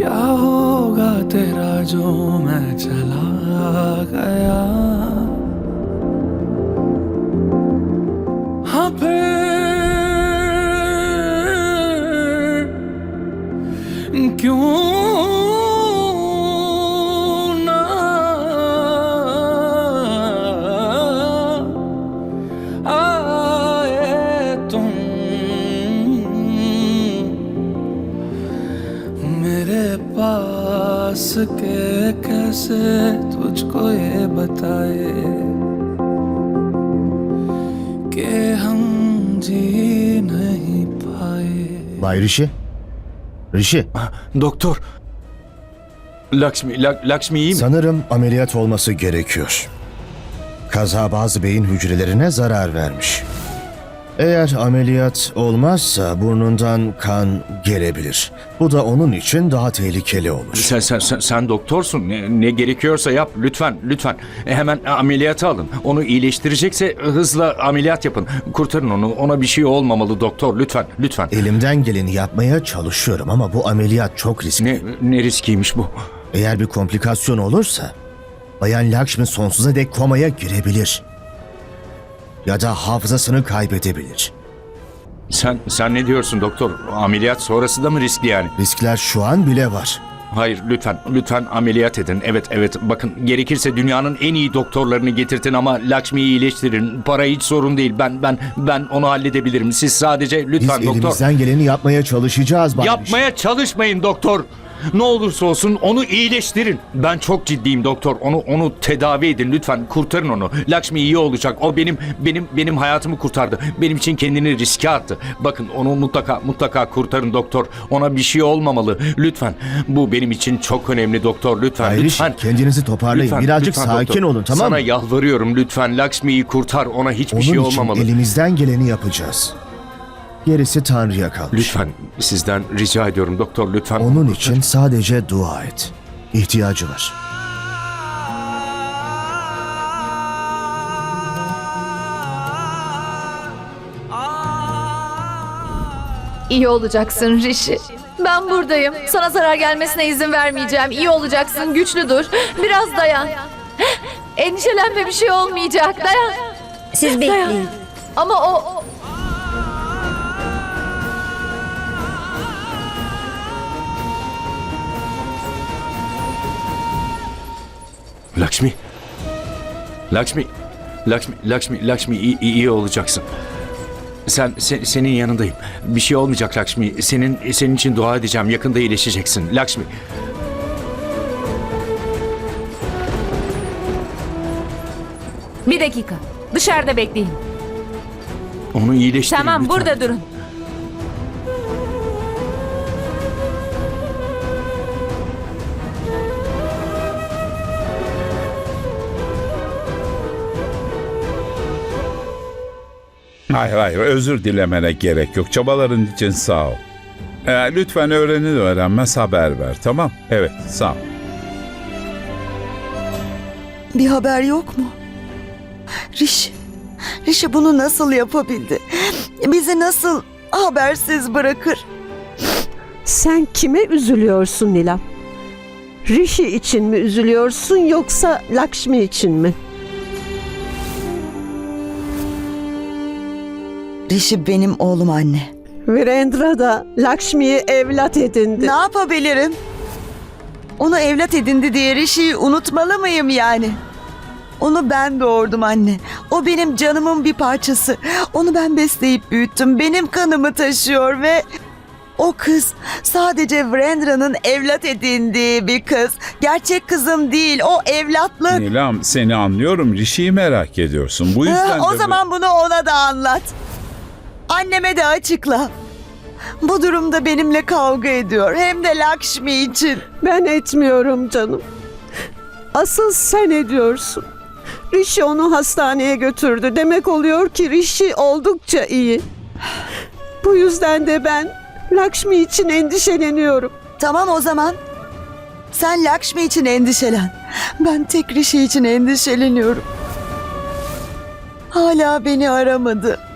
क्या होगा तेरा जो मैं चला गया? हाँ फिर क्यों पास के कैसे तुझको ये बताए कि हम जी नहीं पाए Bay Rişi? Rişi, Doktor. Lakshmi, Lak- Lakshmi iyi mi? sanırım ameliyat olması gerekiyor. Kaza bazı beyin hücrelerine zarar vermiş. Eğer ameliyat olmazsa burnundan kan gelebilir. Bu da onun için daha tehlikeli olur. Sen, sen, sen, sen doktorsun. Ne, ne gerekiyorsa yap. Lütfen, lütfen. E, hemen ameliyata alın. Onu iyileştirecekse hızla ameliyat yapın. Kurtarın onu. Ona bir şey olmamalı doktor. Lütfen, lütfen. Elimden geleni yapmaya çalışıyorum ama bu ameliyat çok riskli. Ne, ne riskiymiş bu? Eğer bir komplikasyon olursa Bayan Lakshmi sonsuza dek komaya girebilir. Ya da hafızasını kaybedebilir. Sen, sen ne diyorsun doktor? Ameliyat sonrası da mı riskli yani? Riskler şu an bile var. Hayır lütfen lütfen ameliyat edin. Evet evet bakın gerekirse dünyanın en iyi doktorlarını getirtin ama Lakshmi'yi iyileştirin. Para hiç sorun değil. Ben ben ben onu halledebilirim. Siz sadece Biz lütfen doktor. elimizden geleni yapmaya çalışacağız Bay. Yapmaya çalışmayın doktor. Ne olursa olsun onu iyileştirin. Ben çok ciddiyim doktor. Onu onu tedavi edin lütfen. Kurtarın onu. Lakshmi iyi olacak. O benim benim benim hayatımı kurtardı. Benim için kendini riske attı. Bakın onu mutlaka mutlaka kurtarın doktor. Ona bir şey olmamalı. Lütfen. Bu benim için çok önemli doktor. Lütfen. Rişi, lütfen. kendinizi toparlayın. Lütfen, Birazcık lütfen sakin doktor. olun tamam Sana mı? yalvarıyorum lütfen Lakshmi'yi kurtar. Ona hiçbir Onun şey için olmamalı. elimizden geleni yapacağız. Gerisi Tanrı'ya kalmış. Lütfen sizden rica ediyorum doktor lütfen. Onun için sadece dua et. İhtiyacı var. İyi olacaksın Rişi. Ben buradayım. Sana zarar gelmesine izin vermeyeceğim. İyi olacaksın. Güçlü dur. Biraz dayan. Endişelenme bir şey olmayacak. Dayan. Siz bekleyin. Ama o... Lakshmi. Lakshmi. Lakshmi, Lakshmi, Lakshmi iyi, iyi, olacaksın. Sen, se- senin yanındayım. Bir şey olmayacak Lakshmi. Senin senin için dua edeceğim. Yakında iyileşeceksin. Lakshmi. Bir dakika. Dışarıda bekleyin. Onu iyileştirin Tamam lütfen. burada durun. Hayır hayır özür dilemene gerek yok. Çabaların için sağ ol. Ee, lütfen öğrenir öğrenmez haber ver tamam? Evet sağ ol. Bir haber yok mu? Rişi, Rişi bunu nasıl yapabildi? Bizi nasıl habersiz bırakır? Sen kime üzülüyorsun Nilam? Rishi için mi üzülüyorsun yoksa Lakshmi için mi? Rişi benim oğlum anne. Virendra da Lakshmi'yi evlat edindi. Ne yapabilirim? Onu evlat edindi diye Rişi'yi unutmalı mıyım yani? Onu ben doğurdum anne. O benim canımın bir parçası. Onu ben besleyip büyüttüm. Benim kanımı taşıyor ve o kız sadece Vrendra'nın evlat edindiği bir kız. Gerçek kızım değil. O evlatlık. Nilam seni anlıyorum. Rişi'yi merak ediyorsun. Bu yüzden Ha, o de- zaman bunu ona da anlat. Anneme de açıkla. Bu durumda benimle kavga ediyor. Hem de Lakshmi için. Ben etmiyorum canım. Asıl sen ediyorsun. Rishi onu hastaneye götürdü. Demek oluyor ki Rishi oldukça iyi. Bu yüzden de ben Lakshmi için endişeleniyorum. Tamam o zaman. Sen Lakshmi için endişelen. Ben tek Rishi için endişeleniyorum. Hala beni aramadı.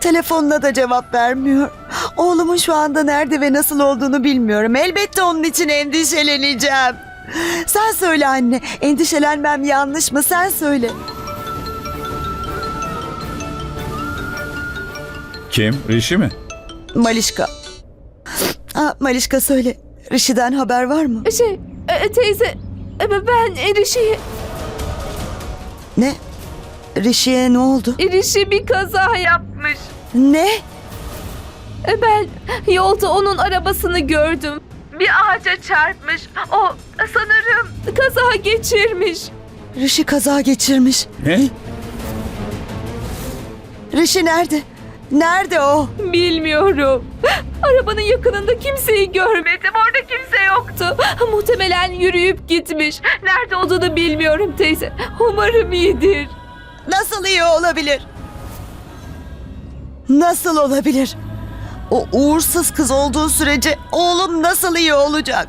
Telefonuna da cevap vermiyor. Oğlumun şu anda nerede ve nasıl olduğunu bilmiyorum. Elbette onun için endişeleneceğim. Sen söyle anne. Endişelenmem yanlış mı? Sen söyle. Kim? Rişi mi? Malişka. Aa, Malişka söyle. Rişi'den haber var mı? Şey e, teyze e, ben Rişi'yi Ne? Rişi'ye ne oldu? Rişi bir kaza yapmış. Ne? E, Ben yolda onun arabasını gördüm. Bir ağaca çarpmış. O sanırım kaza geçirmiş. Rişi kaza geçirmiş. Ne? Rişi nerede? Nerede o? Bilmiyorum. Arabanın yakınında kimseyi görmedim. Orada kimse yoktu. Muhtemelen yürüyüp gitmiş. Nerede olduğunu bilmiyorum teyze. Umarım iyidir. Nasıl iyi olabilir? Nasıl olabilir? O uğursuz kız olduğu sürece oğlum nasıl iyi olacak?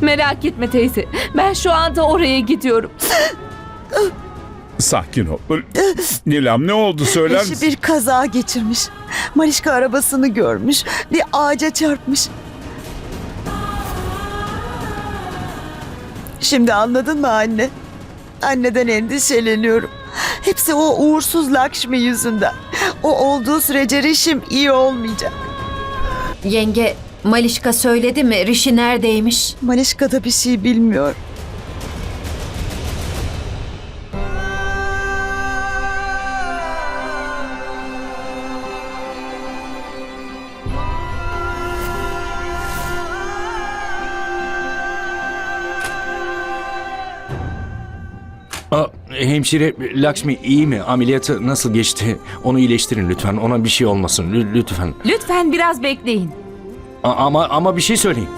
Merak etme teyze. Ben şu anda oraya gidiyorum. Sakin ol. Nilam ne oldu söyler Eşi misin? bir kaza geçirmiş. Malişka arabasını görmüş. Bir ağaca çarpmış. Şimdi anladın mı anne? Anneden endişeleniyorum. Hepsi o uğursuz Lakşmi yüzünden. O olduğu sürece Rişim iyi olmayacak. Yenge Malişka söyledi mi Rişi neredeymiş? Malişka da bir şey bilmiyor. Hemşire Lakshmi iyi mi? Ameliyatı nasıl geçti? Onu iyileştirin lütfen. Ona bir şey olmasın. Lü- lütfen. Lütfen biraz bekleyin. A- ama ama bir şey söyleyin.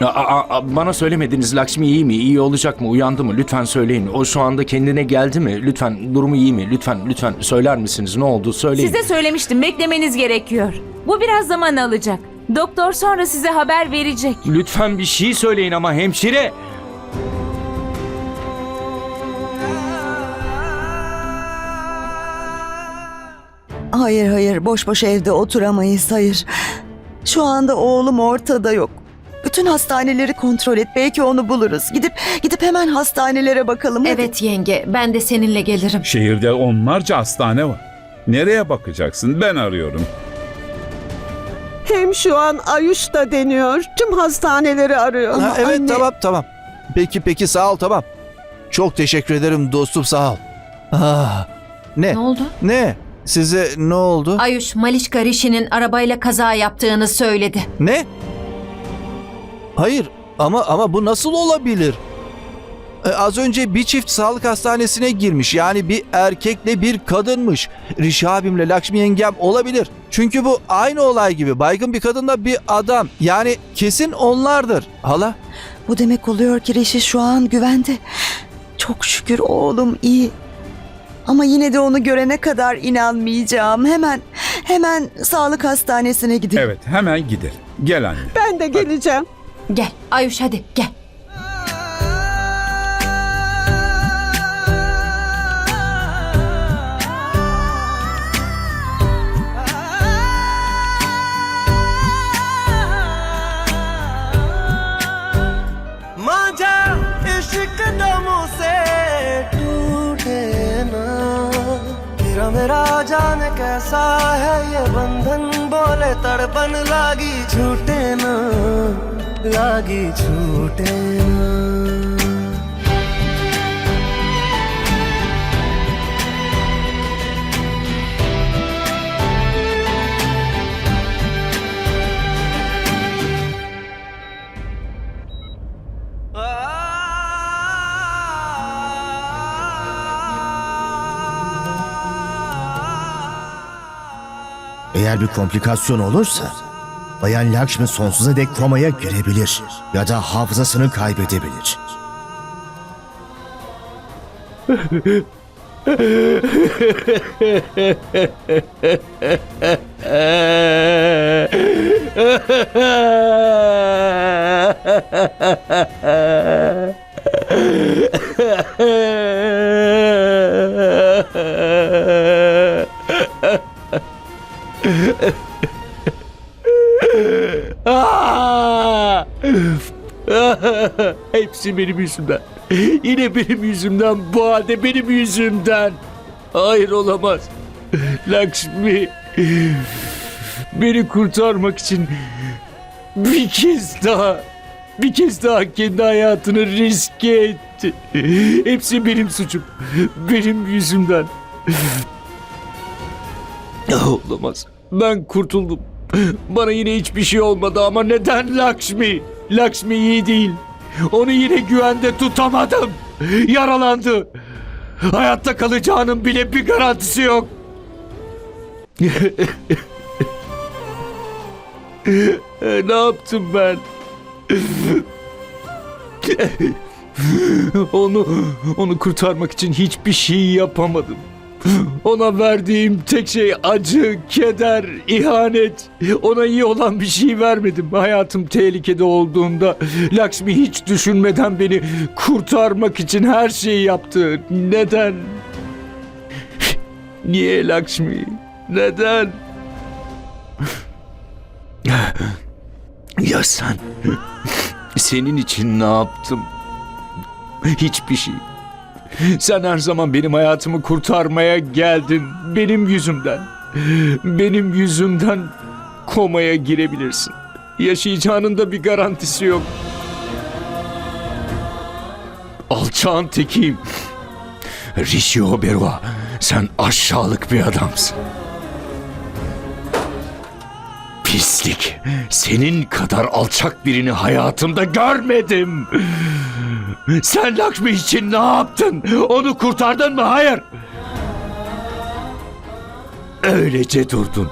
A- a- a- bana söylemediniz Lakshmi iyi mi? İyi olacak mı? Uyandı mı? Lütfen söyleyin. O şu anda kendine geldi mi? Lütfen durumu iyi mi? Lütfen lütfen söyler misiniz? Ne oldu? Söyleyin. Size söylemiştim beklemeniz gerekiyor. Bu biraz zaman alacak. Doktor sonra size haber verecek. Lütfen bir şey söyleyin ama hemşire. Hayır hayır boş boş evde oturamayız hayır. Şu anda oğlum ortada yok. Bütün hastaneleri kontrol et. Belki onu buluruz. Gidip gidip hemen hastanelere bakalım. hadi. Evet yenge ben de seninle gelirim. Şehirde onlarca hastane var. Nereye bakacaksın? Ben arıyorum. Hem şu an Ayuş da deniyor. Tüm hastaneleri arıyor. Ha, evet anne- tamam tamam. Peki peki sağ ol tamam. Çok teşekkür ederim dostum sağ ol. Ah, ne? Ne oldu? Ne? Size ne oldu? Ayuş Malişka Rişi'nin arabayla kaza yaptığını söyledi. Ne? Hayır ama ama bu nasıl olabilir? Ee, az önce bir çift sağlık hastanesine girmiş. Yani bir erkekle bir kadınmış. Rişi abimle Lakşmi yengem olabilir. Çünkü bu aynı olay gibi. Baygın bir kadınla bir adam. Yani kesin onlardır. Hala? Bu demek oluyor ki Reşi şu an güvende. Çok şükür oğlum iyi. Ama yine de onu görene kadar inanmayacağım. Hemen hemen sağlık hastanesine gideyim. Evet hemen gidelim. Gel anne. Ben de geleceğim. Gel Ayuş hadi gel. कैसा है ये बंधन बोले तड़पन लागी छूटे ना लागी छूटे ना। Eğer bir komplikasyon olursa Bayan Lakshmi sonsuza dek komaya girebilir ya da hafızasını kaybedebilir. Aa! Hepsi benim yüzümden. Yine benim yüzümden. Bu halde benim yüzümden. Hayır olamaz. Lakshmi beni kurtarmak için bir kez daha bir kez daha kendi hayatını riske etti. Hepsi benim suçum. Benim yüzümden. Olamaz. Ben kurtuldum. Bana yine hiçbir şey olmadı ama neden Lakshmi? Lakshmi iyi değil. Onu yine güvende tutamadım. Yaralandı. Hayatta kalacağının bile bir garantisi yok. ne yaptım ben? onu onu kurtarmak için hiçbir şey yapamadım. Ona verdiğim tek şey acı, keder, ihanet. Ona iyi olan bir şey vermedim. Hayatım tehlikede olduğunda Lakshmi hiç düşünmeden beni kurtarmak için her şeyi yaptı. Neden? Niye Lakshmi? Neden? Ya sen? Senin için ne yaptım? Hiçbir şey. Sen her zaman benim hayatımı kurtarmaya geldin. Benim yüzümden. Benim yüzümden komaya girebilirsin. Yaşayacağının da bir garantisi yok. Alçağın tekiyim. Rishi Oberoi, sen aşağılık bir adamsın. Pislik. Senin kadar alçak birini hayatımda görmedim. Sen Lakshmi için ne yaptın? Onu kurtardın mı? Hayır. Öylece durdun.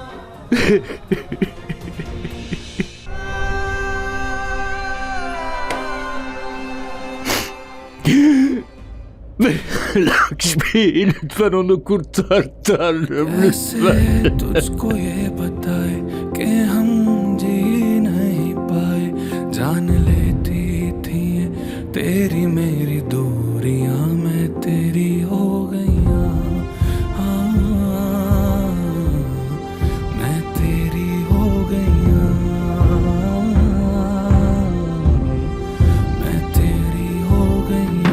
Lakshmi lütfen onu kurtar Tanrım lütfen. तुझको ये बताए कि हम जी नहीं पाए जान लेती थी तेरी मेरी दूरियाँ मैं तेरी हो गईया। हाँ, मैं तेरी हो गईया। मैं तेरी हो गईया।